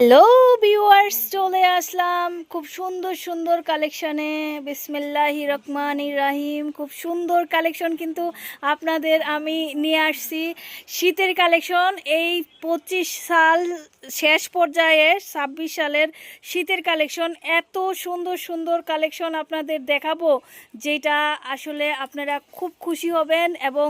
Hello viewers চলে আসলাম খুব সুন্দর সুন্দর কালেকশনে বিসমিল্লাহি রহমান রাহিম। খুব সুন্দর কালেকশন কিন্তু আপনাদের আমি নিয়ে আসছি। শীতের কালেকশন এই পঁচিশ সাল শেষ পর্যায়ে, ছাব্বিশ সালের শীতের কালেকশন এত সুন্দর সুন্দর কালেকশন আপনাদের দেখাবো, যেটা আসলে আপনারা খুব খুশি হবেন এবং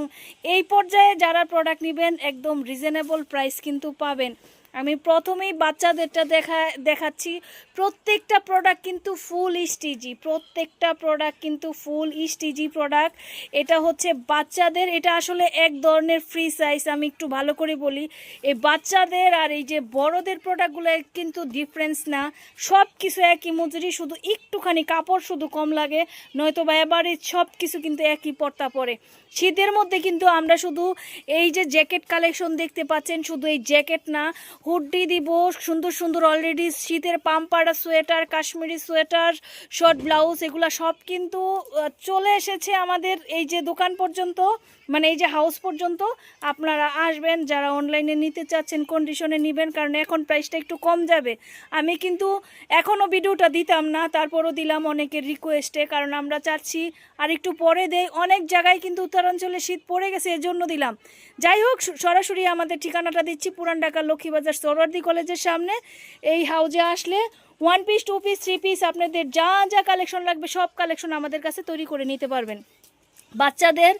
এই পর্যায়ে যারা প্রোডাক্ট নেবেন, একদম রিজনেবল প্রাইস কিন্তু পাবেন। আমি প্রথমেই বাচ্চাদেরটা দেখা, দেখাচ্ছি। প্রত্যেকটা প্রোডাক্ট কিন্তু ফুল স্টিজি প্রত্যেকটা প্রোডাক্ট কিন্তু ফুল স্টিজি প্রোডাক্ট এটা হচ্ছে বাচ্চাদের, এটা আসলে এক ধরনের ফ্রি সাইজ আমি একটু ভালো করে বলি। এই বাচ্চাদের আর এই যে বড়দের প্রোডাক্টগুলো কিন্তু ডিফারেন্স না। সব কিছু একই মজুরি, শুধু একটুখানি কাপড় শুধু কম লাগে, নয়তো বা এবারে সব কিছু কিন্তু একই পর্তা পরে। শীতের মধ্যে কিন্তু আমরা শুধু এই যে জ্যাকেট কালেকশন দেখতে পাচ্ছেন, শুধু এই জ্যাকেট না হুডি দিব সুন্দর সুন্দর অলরেডি শীতের পাম্পাড়া sweater, Kashmiri sweater short blouse এগুলো সব কিন্তু চলে এসেছে আমাদের এই যে দোকান পর্যন্ত মানে এই যে হাউস পর্যন্ত। আপনারা আসবেন, যারা অনলাইনে নিতে চাচ্ছেন কন্ডিশনে নেবেন, কারণ এখন প্রাইসটা একটু কম যাবে। আমি কিন্তু এখনও ভিডিওটা দিতাম না, তারপরও দিলাম অনেকের রিকোয়েস্টে কারণ আমরা চাচ্ছি আর একটু পরে দেই। অনেক জায়গায় কিন্তু উত্তরাঞ্চলে শীত পড়ে গেছে, এজন্য দিলাম। যাই হোক, সরাসরি আমাদের ঠিকানাটা দিচ্ছি, পুরান ঢাকার লক্ষ্মীবাজার সরওয়ার্দি কলেজের সামনে এই হাউজে আসলে one piece two piece three piece আপনাদের যা যা কালেকশন লাগবে, সব কালেকশন আমাদের কাছে তৈরি করে নিতে পারবেন। বাচ্চাদের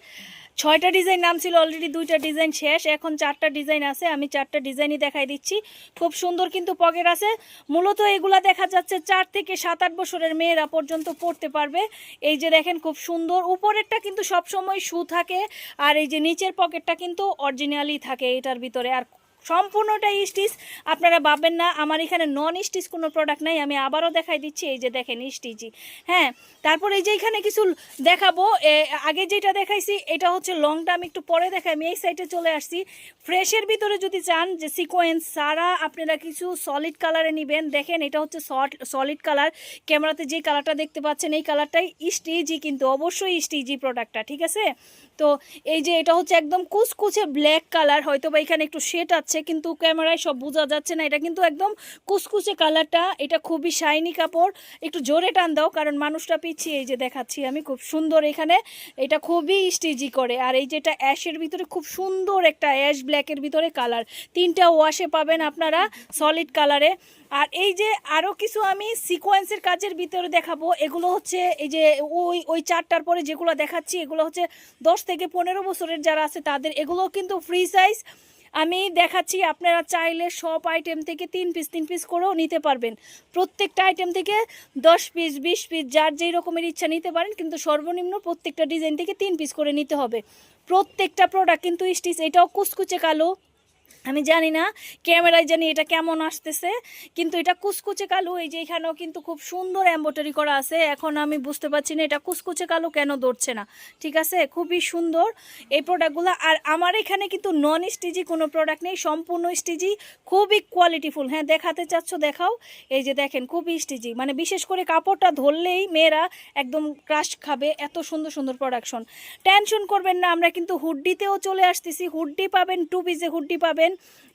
ছয়টা ডিজাইন নাম ছিল অলরেডি দুইটা ডিজাইন শেষ, এখন চারটা ডিজাইন আছে, আমি চারটা ডিজাইনই দেখাই দিচ্ছি। খুব সুন্দর কিন্তু পকেট আছে। মূলত এগুলা দেখা যাচ্ছে চার থেকে সাত, আট বছরের মেয়েরা পর্যন্ত পড়তে পারবে। এই যে দেখেন খুব সুন্দর, উপরেরটা কিন্তু সব সময় শু থাকে, আর এই যে নিচের পকেটটা কিন্তু অরিজিনালি থাকে এটার ভিতরে। আর সম্পূর্ণটাই স্টিচ আপনারা ভাববেন না, আমার এখানে নন স্টিচ কোনো প্রোডাক্ট নাই, আমি আবারও দেখাই দিচ্ছি, এই যে দেখেন স্টিচই হ্যাঁ তারপর এই যে এখানে কিছু দেখাবো আগে যেটা দেখাইছি, এটা হচ্ছে লংটা আমি একটু পরে দেখাই, আমি এই সাইডে চলে আসছি। ফ্রেশের ভিতরে যদি চান, যে সিকোয়েন্স সারা আপনারা কিছু সলিড কালারে নেবেন, দেখেন এটা হচ্ছে সলিড কালার ক্যামেরাতে যে কালারটা দেখতে পাচ্ছেন, এই কালারটাই স্টিজি কিন্তু অবশ্যই স্টিজি প্রোডাক্টটা ঠিক আছে? তো এই যে এটা হচ্ছে একদম কুচকুচে ব্ল্যাক কালার হয়তো বা এখানে একটু শেড আছে, কিন্তু ক্যামেরায় সব বোঝা যাচ্ছে না। এটা কিন্তু একদম কুচকুচে কালারটা এটা খুবই শাইনি কাপড়। একটু জোরে টান দাও, কারণ মানুষটা পিছিয়ে এই যে দেখাচ্ছি আমি, খুব সুন্দর এখানে। এটা খুবই স্টিজি করে, আর এই যেটা অ্যাশের ভিতরে খুব সুন্দর একটা অ্যাশ ব্ল্যাকের ভিতরে কালার তিনটা ওয়াশে পাবেন আপনারা সলিড কালারে আর এই যে আরও কিছু আমি সিকোয়েন্সের কাজের ভিতরে দেখাবো, এগুলো হচ্ছে এই যে ওই ওই চারটার পরে যেগুলো দেখাচ্ছি, এগুলো হচ্ছে দশ থেকে পনেরো বছরের যারা আছে, তাদের এগুলো কিন্তু ফ্রি সাইজ আমি দেখাচ্ছি, আপনারা চাইলে সব আইটেম থেকে তিন পিস তিন পিস করেও নিতে পারবেন। প্রত্যেকটা আইটেম থেকে দশ পিস বিশ পিস যার যেই রকমের ইচ্ছা নিতে পারেন, কিন্তু সর্বনিম্ন প্রত্যেকটা ডিজাইন থেকে তিন পিস করে নিতে হবে। প্রত্যেকটা প্রোডাক্ট কিন্তু স্টিচ এটাও কুচকুচে কালো। আমি জানি না ক্যামেরায় জানি এটা কেমন আসতেছে, কিন্তু এটা কুচকুচে কালো, এই যে এখানেও কিন্তু খুব সুন্দর এম্ব্রয়ডারি করা আছে, এখন আমি বুঝতে পারছি না এটা কুচকুচে কালো কেন ধরছে না, ঠিক আছে? খুবই সুন্দর এই প্রোডাক্টগুলো আর আমার এখানে কিন্তু নন স্টিজি কোনো প্রোডাক্ট নেই, সম্পূর্ণ স্টিজি খুবই কোয়ালিটিফুল হ্যাঁ দেখাতে চাচ্ছ, দেখাও। এই যে দেখেন, খুবই স্টিজি মানে বিশেষ করে কাপড়টা ধরলেই মেয়েরা একদম ক্রাশ খাবে এত সুন্দর সুন্দর প্রোডাকশন টেনশন করবেন না, আমরা কিন্তু হুড্ডিতেও চলে আসতেছি। হুড্ডি পাবেন টু পিসে হুড্ডি পাবেন। পাবেন।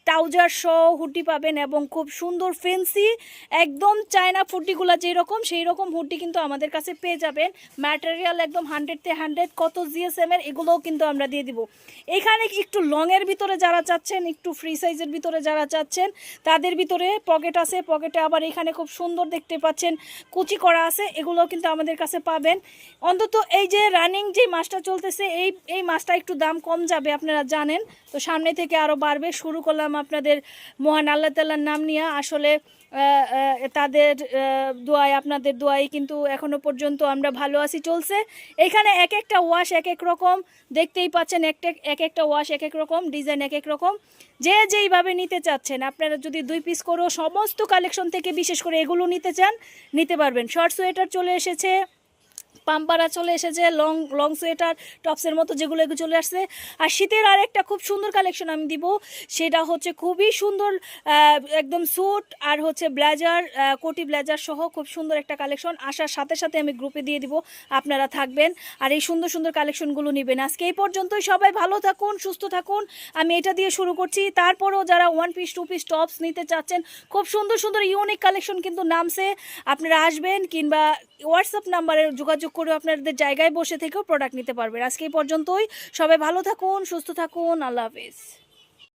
ট্রাউজার সহ হুডি পাবেন এবং খুব সুন্দর ফেন্সি একদম চায়না ফুড্ডিগুলো যেরকম সেই রকম হুডি কিন্তু আমাদের কাছে পেয়ে যাবেন। ম্যাটেরিয়াল একদম হান্ড্রেডতে হান্ড্রেড কত জিএসএম এর, এগুলোও কিন্তু আমরা দিয়ে দিব। এখানে একটু লংয়ের ভিতরে যারা চাচ্ছেন, একটু ফ্রি সাইজের ভিতরে যারা চাচ্ছেন, তাদের ভিতরে পকেট আছে পকেটে আবার এখানে খুব সুন্দর দেখতে পাচ্ছেন, কুচি করা আছে, এগুলোও কিন্তু আমাদের কাছে পাবেন। অন্তত এই যে রানিং যে মাছটা চলতেছে, এই এই মাছটা একটু দাম কম যাবে, আপনারা জানেন। তো সামনে থেকে আরও বাড়বে, শুরু করলাম আপনাদের মহান আল্লাহ তাল্লার নাম নিয়ে আসলে তাদের দোয়ায়, আপনাদের দোয়াই কিন্তু এখনও পর্যন্ত আমরা ভালো আছি, চলছে। এখানে এক একটা ওয়াশ এক এক রকম, দেখতেই পাচ্ছেন একটা এক একটা ওয়াশ এক এক রকম ডিজাইন এক এক রকম। যে যেইভাবে নিতে চাচ্ছেন, আপনারা যদি দুই পিস করেও সমস্ত কালেকশন থেকে বিশেষ করে এগুলো নিতে চান, নিতে পারবেন। শর্ট সোয়েটার চলে এসেছে। পাম্পারা চলে এসেছে, লং লং সোয়েটার, টপসের মতো যেগুলো এগুলো চলে আসছে। আর শীতের আর একটা খুব সুন্দর কালেকশন আমি দিব, সেটা হচ্ছে খুবই সুন্দর একদম স্যুট আর হচ্ছে ব্লেজার কোটি ব্লেজার সহ খুব সুন্দর একটা কালেকশন আসার সাথে সাথে আমি গ্রুপে দিয়ে দিব, আপনারা থাকবেন। আর এই সুন্দর সুন্দর কালেকশনগুলো নেবেন। আজকে এই পর্যন্তই, সবাই ভালো থাকুন, সুস্থ থাকুন। আমি এটা দিয়ে শুরু করছি। তারপরেও যারা one piece two piece tops নিতে চাচ্ছেন, খুব সুন্দর সুন্দর ইউনিক কালেকশন কিন্তু নামছে। আপনারা আসবেন কিংবা হোয়াটসঅ্যাপ নাম্বারে যোগাযোগ করে আপনাদের জায়গায় বসে থেকেও প্রোডাক্ট নিতে পারবেন। আজকে এই পর্যন্তই। সবাই ভালো থাকুন, সুস্থ থাকুন। আল্লাহ হাফিজ।